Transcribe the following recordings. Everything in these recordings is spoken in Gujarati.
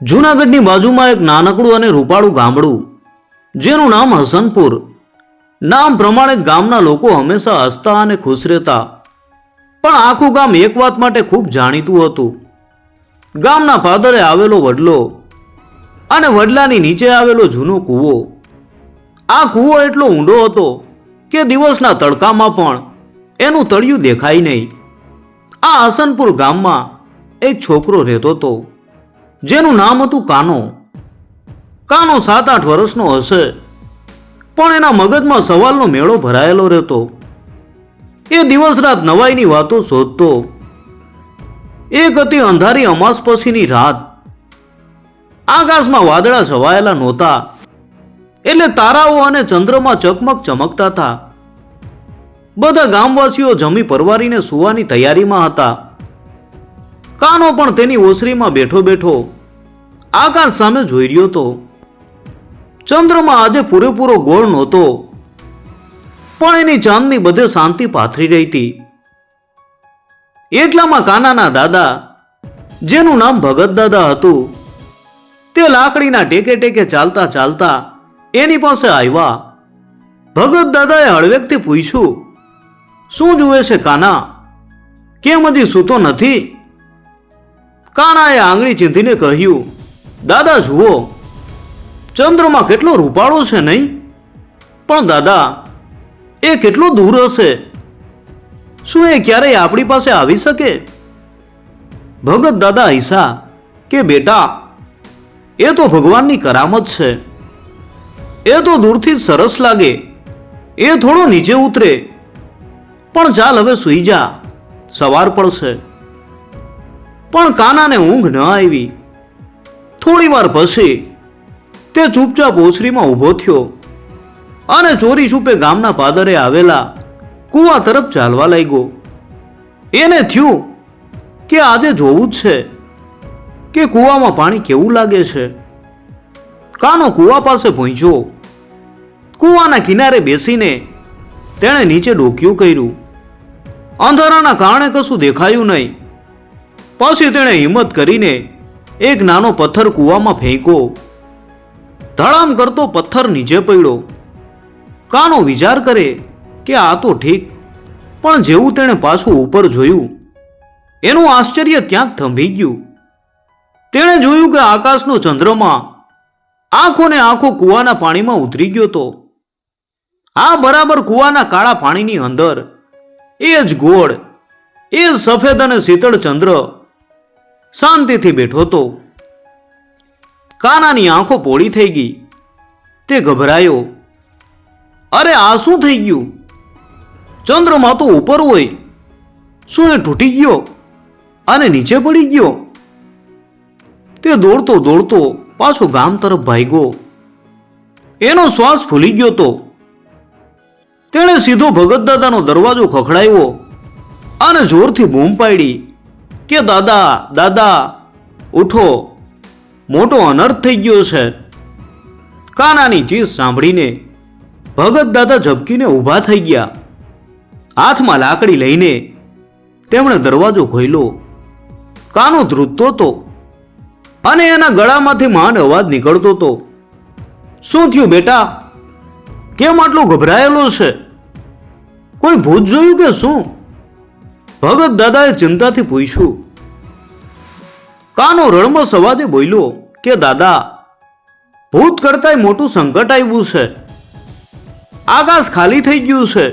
જૂનાગઢની બાજુમાં એક નાનકડું અને રૂપાળું ગામડું, જેનું નામ હસનપુર. નામ પ્રમાણે ગામના લોકો હંમેશા હસતા અને ખુશ રહેતા. પણ આખું ગામ એક વાત માટે ખૂબ જાણીતું હતું. ગામના પાદરે આવેલો વડલો અને વડલાની નીચે આવેલો જૂનો કૂવો. આ કૂવો એટલો ઊંડો હતો કે દિવસના તડકામાં પણ એનું તળિયું દેખાય નહીં. આ હસનપુર ગામમાં એક છોકરો રહેતો હતો. જેનું નામ હતું કાનો. કાનો સાત આઠ વર્ષનો હશે, પણ એના મગજમાં સવાલનો મેળો ભરાયેલો રહેતો. એ દિવસ રાત નવાઈની વાતો શોધતો. એક હતી અંધારી અમાસ પછીની રાત. આકાશમાં વાદળા છવાયેલા નહોતા, એટલે તારાઓ અને ચંદ્રમાં ચકમક ચમકતા હતા. બધા ગામવાસીઓ જમી પરવારીને સુવાની તૈયારીમાં હતા. કાનો પણ તેની ઓસરીમાં બેઠો બેઠો આકાશ સામે જોઈ રહ્યો હતો. ચંદ્રમાં આજે પૂરેપૂરો ગોળ નહોતો, પણ એની ચાંદની બધે શાંતિ પાથરી રહી હતી. એટલામાં કાનાના દાદા, જેનું નામ ભગત દાદા હતું, તે લાકડીના ટેકે ટેકે ચાલતા ચાલતા એની પાસે આવ્યા. ભગત દાદાએ હળવેકથી પૂછ્યું, શું જુએ છે કાના? કેમ હજી સૂતો નથી? કાનાએ આંગળી ચીંધીને કહ્યું દાદા, જુઓ. ચંદ્રમાં કેટલો રૂપાળો છે નહીં? પણ દાદા, એ કેટલો દૂર હશે? શું એ ક્યારેય આપણી પાસે આવી શકે? ભગત દાદા હૈસા કે, બેટા, એ તો ભગવાનની કરામત છે. એ તો દૂરથી સરસ લાગે. એ થોડો નીચે ઉતરે. પણ ચાલ હવે સૂઈ જા. સવાર પડશે. પણ કાનાને ઊંઘ ન આવી. થોડી વાર પછી તે ચૂપચાપ ઓસરીમાં ઊભો થયો અને ચોરી છૂપે ગામના પાદરે આવેલા કૂવા તરફ ચાલવા લાગ્યો. એને થયું કે આજે જોવું જ છે કે કૂવામાં પાણી કેવું લાગે છે. કાનો કૂવા પાસે પહોંચ્યો. કૂવાના કિનારે બેસીને તેણે નીચે ડોક્યું કર્યું. અંધારાના કારણે કશું દેખાયું નહીં. પછી તેણે હિંમત કરીને એક નાનો પથ્થર કૂવામાં ફેંકો. ધડામ કરતો પથ્થર નીચે પડ્યો. કાનો વિચાર કરે કે આ તો ઠીક, પણ જેવું તેણે પાછું ઉપર જોયું, એનું આશ્ચર્ય ક્યાંક થંભી ગયું. તેણે જોયું કે આકાશનો ચંદ્રમા આંખોને આંખો કૂવાના પાણીમાં ઉતરી ગયો તો આ બરાબર કૂવાના કાળા પાણીની અંદર, એ જ ગોળ, એ જ સફેદ અને શીતળ ચંદ્ર શાંતિથી બેઠો તો કાનાની આંખો પોળી થઈ ગઈ. તે ગભરાયો. અરે, આ શું થઈ ગયું? ચંદ્રમાં તો ઉપર હોય. શું એ તૂટી ગયો? અને નીચે પડી ગયો? તે દોડતો દોડતો પાછો ગામ તરફ ભાગ્યો. એનો શ્વાસ ફૂલી ગયો તો. તેણે સીધો ભગત દાદાનો દરવાજો ખખડાવ્યો અને જોરથી બૂમ પાડી. કે દાદા દાદા, ઉઠો. મોટો અનર્થ થઈ ગયો છે. કાનાની ચીજ સાંભળીને ભગત દાદા ઝબકીને ઊભા થઈ ગયા. હાથમાં લાકડી લઈને તેમણે દરવાજો ખોલ્યો. કાનો ધ્રુજતો હતો અને એના ગળામાંથી માંડ અવાજ નીકળતો હતો. શું થયું બેટા? કેમ આટલો ગભરાયેલો છે? કોઈ ભૂત જોયું કે શું? ભગત દાદાએ ચિંતાથી પૂછ્યું, કાનો રણમાં સવાદે બોલ્યો કે, દાદા, ભૂત કરતાંય મોટું સંકટ આવ્યું છે. આકાશ ખાલી થઈ ગયું છે.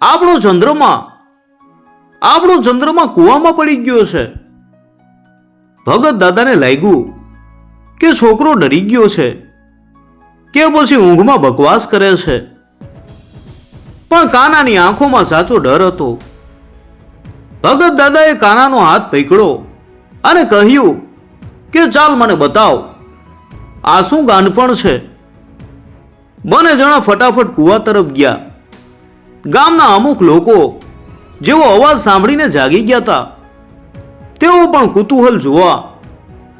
આપણો ચંદ્રમા આપણો ચંદ્રમા કૂવામાં પડી ગયો છે. ભગત દાદાને લાગ્યું કે, છોકરો ડરી ગયો છે, કે પછી ઊંઘમાં બકવાસ કરે છે. પણ કાનાની આંખોમાં સાચો ડર હતો. ભગત દાદાએ કાનાનો હાથ પકડ્યો અને કહ્યું કે ચાલ મને બતાવ, આ શું ગાંડપણ છે? બંને જણા ફટાફટ કૂવા તરફ ગયા. ગામના અમુક લોકો જેઓ અવાજ સાંભળીને જાગી ગયા હતા, તેઓ પણ કુતૂહલ જોવા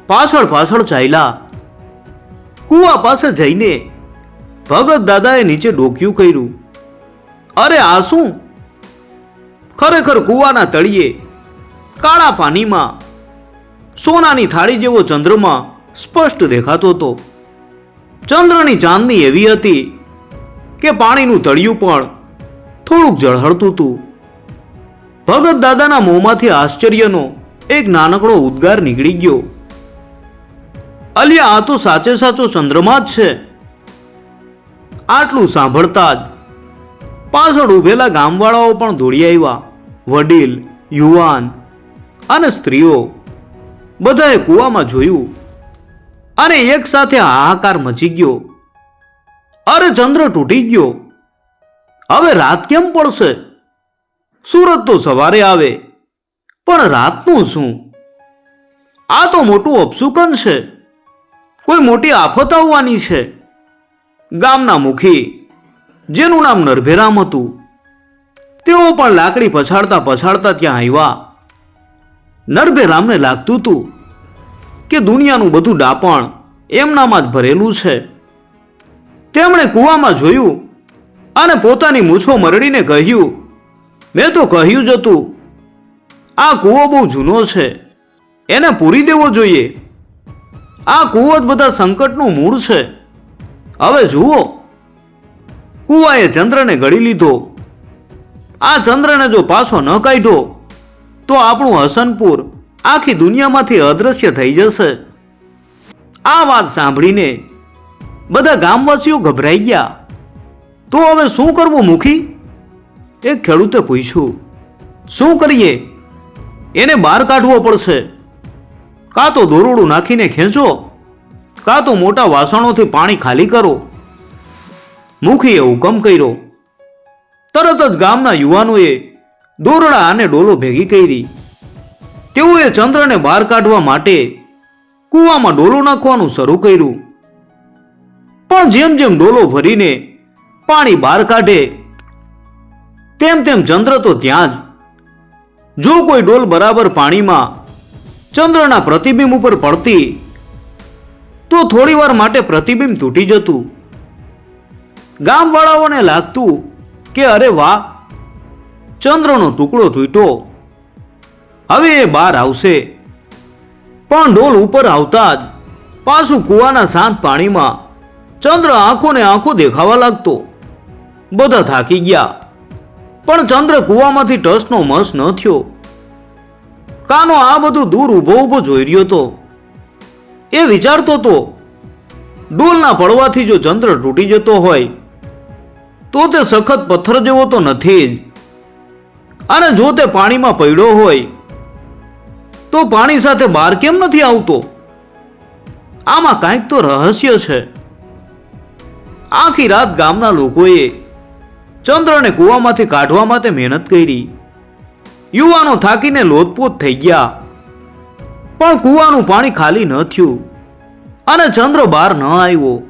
પાછળ પાછળ ચાલ્યા. કૂવા પાસે જઈને ભગત દાદાએ નીચે ડોક્યું કર્યું. અરે આ શું? ખરેખર કૂવાના તળિયે, કાળા પાણીમાં સોનાની થાળી જેવો ચંદ્રમાં સ્પષ્ટ દેખાતો હતો. ચંદ્રની ચાંદની એવી હતી કે પાણીનું તળિયું પણ થોડુંક જળહળતું હતું. ભગત દાદાના મોંમાંથી આશ્ચર્યનો એક નાનકડો ઉદ્ગાર નીકળી ગયો. અલિયા, આ તો સાચે સાચો ચંદ્રમા જ છે. આટલું સાંભળતા જ પાછળ ઊભેલા ગામવાળાઓ પણ દોડી આવ્યા. વડીલ, યુવાન અને સ્ત્રીઓ બધાએ કૂવામાં જોયું અને એક સાથે હાહાકાર મચી ગયો. અરે ચંદ્ર તૂટી ગયો. હવે રાત કેમ પડશે? સુરત તો સવારે આવે, પણ રાતનું શું? આ તો મોટું અપસુકન છે. કોઈ મોટી આફત આવવાની છે. ગામના મુખી જેનું નામ નરભેરામ હતું. તેઓ પણ લાકડી પછાડતા પછાડતા ત્યાં આવ્યા. નરભેરામને લાગતું હતું કે દુનિયાનું બધું ડાપણ એમનામાં જ ભરેલું છે. તેમણે કૂવામાં જોયું અને પોતાની મૂછો મરડીને કહ્યું, મેં તો કહ્યું જ હતું, આ કૂવો બહુ જૂનો છે, એને પૂરી દેવો જોઈએ. આ કૂવો જ બધા સંકટનું મૂળ છે. હવે જુઓ કૂવાએ ચંદ્રને ગળી લીધો. આ ચંદ્રને જો પાછો ન કાઢ્યો તો આપણું હસનપુર આખી દુનિયામાંથી અદૃશ્ય થઈ જશે. આ વાત સાંભળીને બધા ગામવાસીઓ ગભરાઈ ગયા. તો હવે શું કરવું મુખી? એક ખેડૂતે પૂછ્યું, શું કરીએ? એને બહાર કાઢવો પડશે. કાં તો દોરડું નાખીને ખેંચો, કાં તો મોટા વાસણોથી પાણી ખાલી કરો. મુખીએ હુકમ કર્યો. તરત જ ગામના યુવાનોએ દોરડા અને ડોલો ભેગી કરી. તેઓએ ચંદ્રને બહાર કાઢવા માટે કૂવામાં ડોલો નાખવાનું શરૂ કર્યું. પણ જેમ જેમ ડોલો ભરીને પાણી બહાર કાઢે, તેમ તેમ ચંદ્ર તો ત્યાં જ. જો કોઈ ડોલ બરાબર પાણીમાં ચંદ્રના પ્રતિબિંબ ઉપર પડતી, તો થોડીવાર માટે પ્રતિબિંબ તૂટી જતું. ગામવાળાઓને લાગતું કે અરે વાહ, ચંદ્રનો ટુકડો તૂટ્યો. હવે એ બહાર આવશે. પણ ડોલ ઉપર આવતા જ પાછું કૂવાના શાંત પાણીમાં ચંદ્ર આંખોને આંખો દેખાવા લાગતો. બધા થાકી ગયા. પણ ચંદ્ર કૂવામાંથી ટસનો મસ ન થયો. કાનો આ બધું દૂર ઊભો ઊભો જોઈ રહ્યો હતો. એ વિચારતો હતો ડોલના પડવાથી જો ચંદ્ર તૂટી જતો હોય તો તે સખત પથ્થર જેવો તો નથી જ. અને જો તે પાણીમાં પડ્યો હોય, તો પાણી સાથે બહાર કેમ નથી આવતો? આમાં કાંઈક તો રહસ્ય છે. આખી રાત ગામના લોકોએ ચંદ્રને કૂવામાંથી કાઢવા માટે મહેનત કરી. યુવાનો થાકીને લોતપોત થઈ ગયા. પણ કૂવાનું પાણી ખાલી ન થયું. અને ચંદ્ર બહાર ન આવ્યો.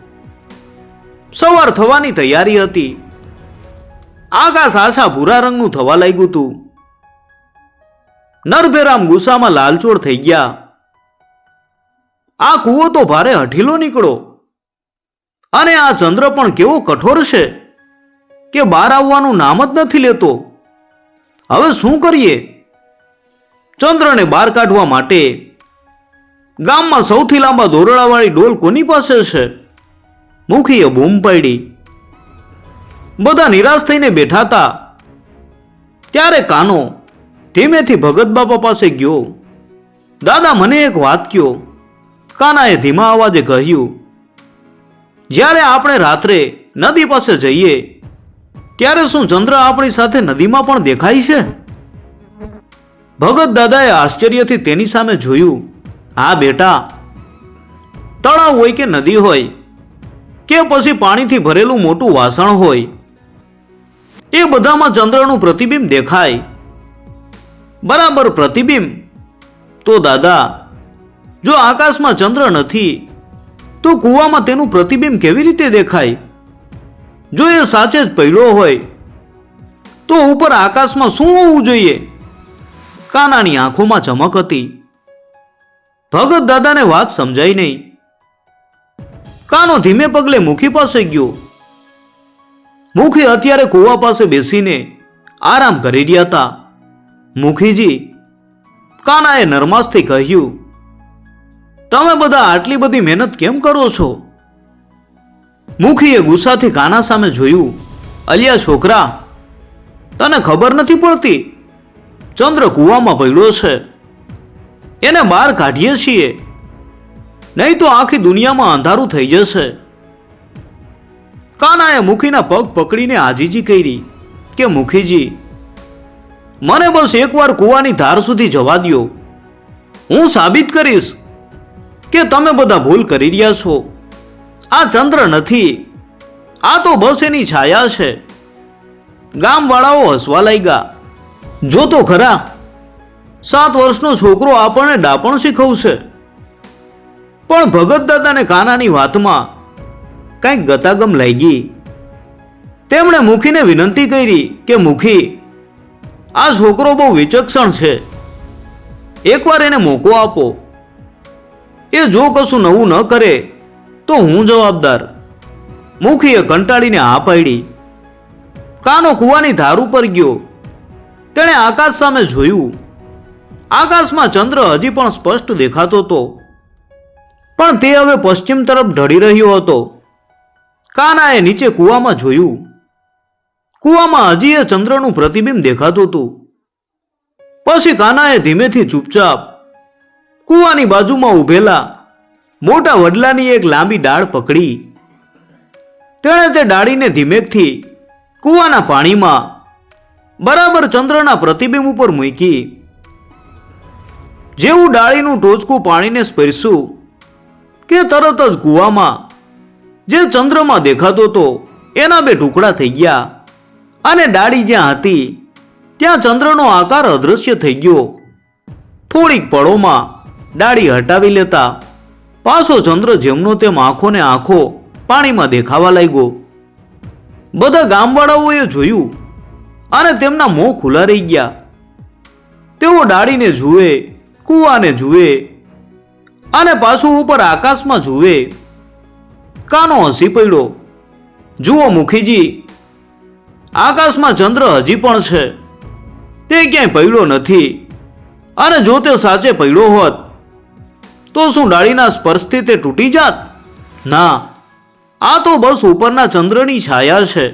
સવાર થવાની તૈયારી હતી. આકાશ આછા ભૂરા રંગનું થવા લાગ્યું હતું નરભેરામ ગુસ્સામાં લાલચોળ થઈ ગયા. આ કૂવો તો ભારે હઠીલો નીકળો. અને આ ચંદ્ર પણ કેવો કઠોર છે કે બહાર આવવાનું નામ જ નથી લેતો. હવે શું કરીએ? ચંદ્રને બહાર કાઢવા માટે ગામમાં સૌથી લાંબા દોરડાવાળી ડોલ કોની પાસે છે? મુખીએ બૂમ પાડી. બધા નિરાશ થઈને બેઠા હતા. ત્યારે કાનો ધીમેથી ભગત બાપા પાસે ગયો. દાદા મને એક વાત કયો કાનાએ ધીમા અવાજે કહ્યું, જ્યારે આપણે રાત્રે નદી પાસે જઈએ, ત્યારે શું ચંદ્ર આપણી સાથે નદીમાં પણ દેખાય છે? ભગત દાદાએ આશ્ચર્યથી તેની સામે જોયું, હા બેટા, તળાવ હોય કે નદી હોય, કે પછી પાણીથી ભરેલું મોટું વાસણ હોય એ બધામાં ચંદ્રનું પ્રતિબિંબ દેખાય. બરાબર પ્રતિબિંબ? તો દાદા, જો આકાશમાં ચંદ્ર નથી, તો કૂવામાં તેનું પ્રતિબિંબ કેવી રીતે દેખાય? જો એ સાચે જ પડ્યો હોય, તો ઉપર આકાશમાં શું હોવું જોઈએ? કાનાની આંખોમાં ચમક હતી. ભગત દાદાને વાત સમજાઈ નહીં. કાનો ધીમે પગલે મુખી પાસે ગયો. મુખી અત્યારે કૂવા પાસે બેસીને આરામ કરી રહ્યા હતા. મુખીજી કાનાએ નરમાસથી કહ્યું, તમે બધા આટલી બધી મહેનત કેમ કરો છો? મુખીએ ગુસ્સાથી કાના સામે જોયું, અલિયા છોકરા, તને ખબર નથી પડતી? ચંદ્ર કૂવામાં પડ્યો છે. એને બહાર કાઢીએ છીએ. નહીં તો આખી દુનિયામાં અંધારું થઈ જશે. કાનાએ મુખીના પગ પકડીને આજીજી કરી કે, મુખીજી, મને બસ એકવાર કૂવાની ધાર સુધી જવા દ્યો. હું સાબિત કરીશ કે તમે બધા ભૂલ કરી રહ્યા છો. આ ચંદ્ર નથી, આ તો બસ એની છાયા છે. ગામવાળાઓ હસવા લાગ્યા. જો તો ખરા, સાત વર્ષનો છોકરો આપણને ડાપણ શીખવશે. પણ ભગત દાદાને કાનાની વાતમાં કંઈક ગતાગમ લાગી. તેમણે મુખીને વિનંતી કરી કે, મુખી, આ છોકરો બહુ વિચક્ષણ છે. એકવાર એને મોકો આપો. એ જો કશું નવું ન કરે, તો હું જવાબદાર. મુખીએ કંટાળીને આ પાડી. કાનો કૂવાની ધાર ઉપર ગયો. તેણે આકાશ સામે જોયું. આકાશમાં ચંદ્ર હજી પણ સ્પષ્ટ દેખાતો હતો. પણ તે હવે પશ્ચિમ તરફ ઢળી રહ્યો હતો. કાનાએ નીચે કૂવામાં જોયું. કૂવામાં હજી એ ચંદ્રનું પ્રતિબિંબ દેખાતું હતું. પછી કાનાએ ધીમેથી ચૂપચાપ કૂવાની બાજુમાં ઊભેલા મોટા વડલાની એક લાંબી ડાળ પકડી. તેણે તે ડાળીને ધીમેકથી કૂવાના પાણીમાં બરાબર ચંદ્રના પ્રતિબિંબ ઉપર મૂકી. જેવું ડાળીનું ટોચકું પાણીને સ્પર્શ્યું કે તરત જ કૂવામાં જે ચંદ્રમાં દેખાતો હતો, એના બે ટુકડા થઈ ગયા. અને ડાળી જ્યાં હતી, ત્યાં ચંદ્રનો આકાર અદૃશ્ય થઈ ગયો. થોડીક પળોમાં ડાળી હટાવી લેતા પાછો ચંદ્ર જેમનો તેમ આંખોને આંખો પાણીમાં દેખાવા લાગ્યો. બધા ગામવાળાઓએ જોયું અને તેમના મોં ખુલ્લા રહી ગયા. તેઓ ડાળીને જુએ, કૂવાને જુએ અને પાછું ઉપર આકાશમાં જુએ કાનો હસી પડ્યો. જુઓ મુખીજી, આકાશમાં ચંદ્ર હજી પણ છે. તે ક્યાંય પડ્યો નથી. અને જો તે સાચે પડ્યો હોત, તો શું ડાળીના સ્પર્શથી તે તૂટી જાત? ના, આ તો બસ ઉપરના ચંદ્રની છાયા છે,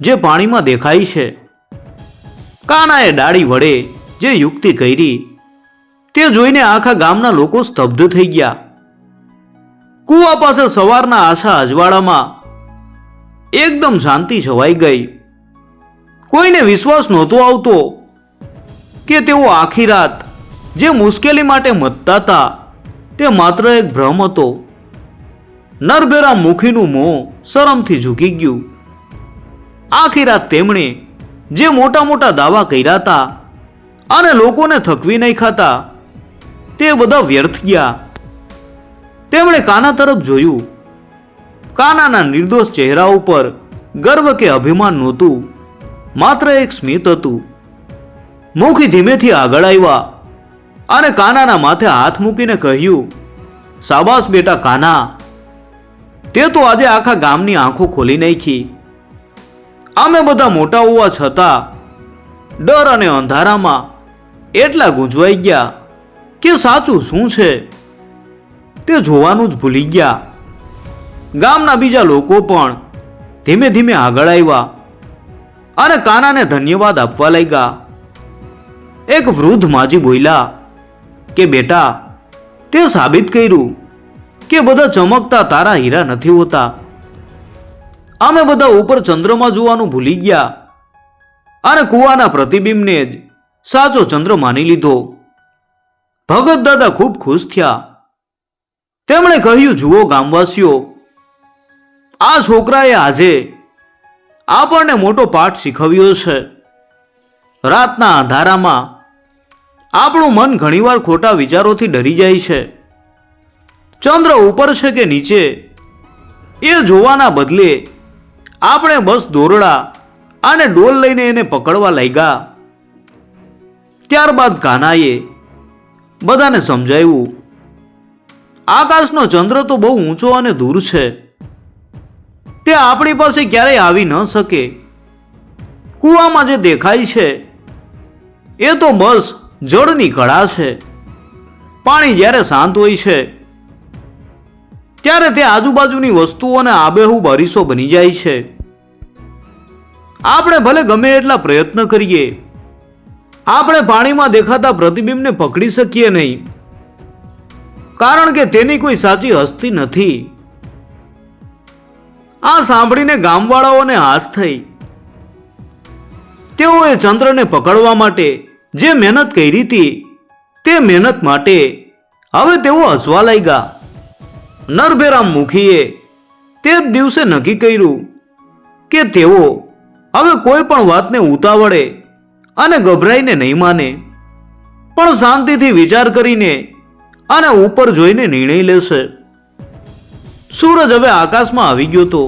જે પાણીમાં દેખાય છે. કાનાએ ડાળી વડે જે યુક્તિ કરી, તે જોઈને આખા ગામના લોકો સ્તબ્ધ થઈ ગયા. કુવા પાસે સવારના આશા અજવાળામાં એકદમ શાંતિ છવાઈ ગઈ. કોઈને વિશ્વાસ નહોતો આવતો કે તેઓ આખી રાત જે મુશ્કેલી માટે મતતા હતા તે માત્ર એક ભ્રમ હતો. નરભેરા મુખીનું મોં શરમથી ઝૂકી ગયું. આખી રાત તેમણે જે મોટા મોટા દાવા કર્યા હતા અને લોકોને થકવી નહીં ખાતા તે બધા વ્યર્થ ગયા. તેમણે કાના તરફ જોયું. કાનાના નિર્દોષ ચહેરા ઉપર ગર્વ કે અભિમાન નહોતું. માત્ર એક સ્મિત હતું. મુખી ધીમેથી આગળ આવ્યા અને કાનાના માથે હાથ મૂકીને કહ્યું સાબાસ બેટા કાના. તે તો આજે આખા ગામની આંખો ખોલી નાખી. અમે બધા મોટા હોવા છતાં ડર અને અંધારામાં એટલા ગુંજવાઈ ગયા કે સાચું શું છે? તે જોવાનું જ ભૂલી ગયા. ગામના બીજા લોકો પણ ધીમે ધીમે આગળ આવ્યા અને કાનાને ધન્યવાદ આપવા લાગ્યા. એક વૃદ્ધ માજી બોલ્યા કે, બેટા, તે સાબિત કર્યું કે બધા ચમકતા તારા હીરા નથી હોતા. અમે બધા ઉપર ચંદ્રમાં જોવાનું ભૂલી ગયા અને કુવાના પ્રતિબિંબને જ સાચો ચંદ્ર માની લીધો. ભગત દાદા ખૂબ ખુશ થયા. તેમણે કહ્યું, જુઓ ગામવાસીઓ, આ છોકરાએ આજે આપણને મોટો પાઠ શીખવ્યો છે. રાતના અંધારામાં આપણું મન ઘણીવાર ખોટા વિચારોથી ડરી જાય છે. ચંદ્ર ઉપર છે કે નીચે, એ જોવાના બદલે આપણે બસ દોરડા અને ડોલ લઈને એને પકડવા લાગ્યા. ત્યારબાદ કાનાએ બધાને સમજાવ્યું આકાશનો ચંદ્ર તો બહુ ઊંચો અને દૂર છે. તે આપણી પાસે ક્યારેય આવી ન શકે. કૂવામાં જે દેખાય છે, એ તો બસ જળની કળા છે. પાણી જ્યારે શાંત હોય છે, ત્યારે તે આજુબાજુની વસ્તુઓને આબેહૂબ અરીસો બની જાય છે. આપણે ભલે ગમે એટલા પ્રયત્ન કરીએ, આપણે પાણીમાં દેખાતા પ્રતિબિંબને પકડી શકીએ નહીં. કારણ કે તેની કોઈ સાચી હસ્તી નથી. આ સાંભળીને ગામવાળાઓને હાશ થઈ. તેઓએ ચંદ્રને પકડવા માટે જે મહેનત કરી હતી, તે મહેનત માટે હવે તેઓ હસવા લાગ્યા. નરભેરામ મુખીએ તે જ દિવસે નક્કી કર્યું કે તેઓ હવે કોઈ પણ વાતને ઉતાવળે અને ગભરાઈને નહીં માને. પણ શાંતિથી વિચાર કરીને અને ઉપર જોઈને નિર્ણય લેશે. સૂરજ હવે આકાશમાં આવી ગયો તો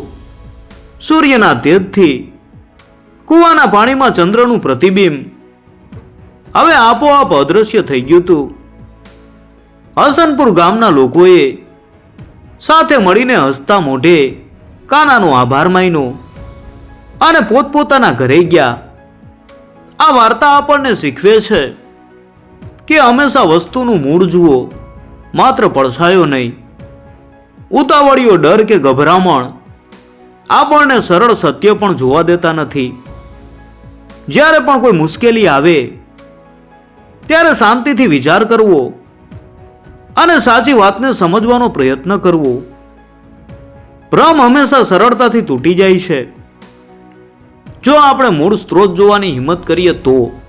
સૂર્યના તેજથી કૂવાના પાણીમાં ચંદ્રનું પ્રતિબિંબ હવે આપોઆપ અદૃશ્ય થઈ ગયું હતું. હસનપુર ગામના લોકોએ સાથે મળીને હસતા મોઢે કાનાનો આભાર માન્યો અને પોતપોતાના ઘરે ગયા. આ વાર્તા આપણને શીખવે છે કે હંમેશા વસ્તુનું મૂળ જુઓ. માત્ર પડછાયો નહીં. ઉતાવળીઓ ડર કે ગભરામણ. આપણને સરળ સત્ય પણ જોવા દેતા નથી. જ્યારે પણ કોઈ મુશ્કેલી આવે, ત્યારે શાંતિથી વિચાર કરવો અને સાચી વાતને સમજવાનો પ્રયત્ન કરવો. ભ્રમ હંમેશા સરળતાથી તૂટી જાય છે. જો આપણે મૂળ સ્ત્રોત જોવાની હિંમત કરીએ તો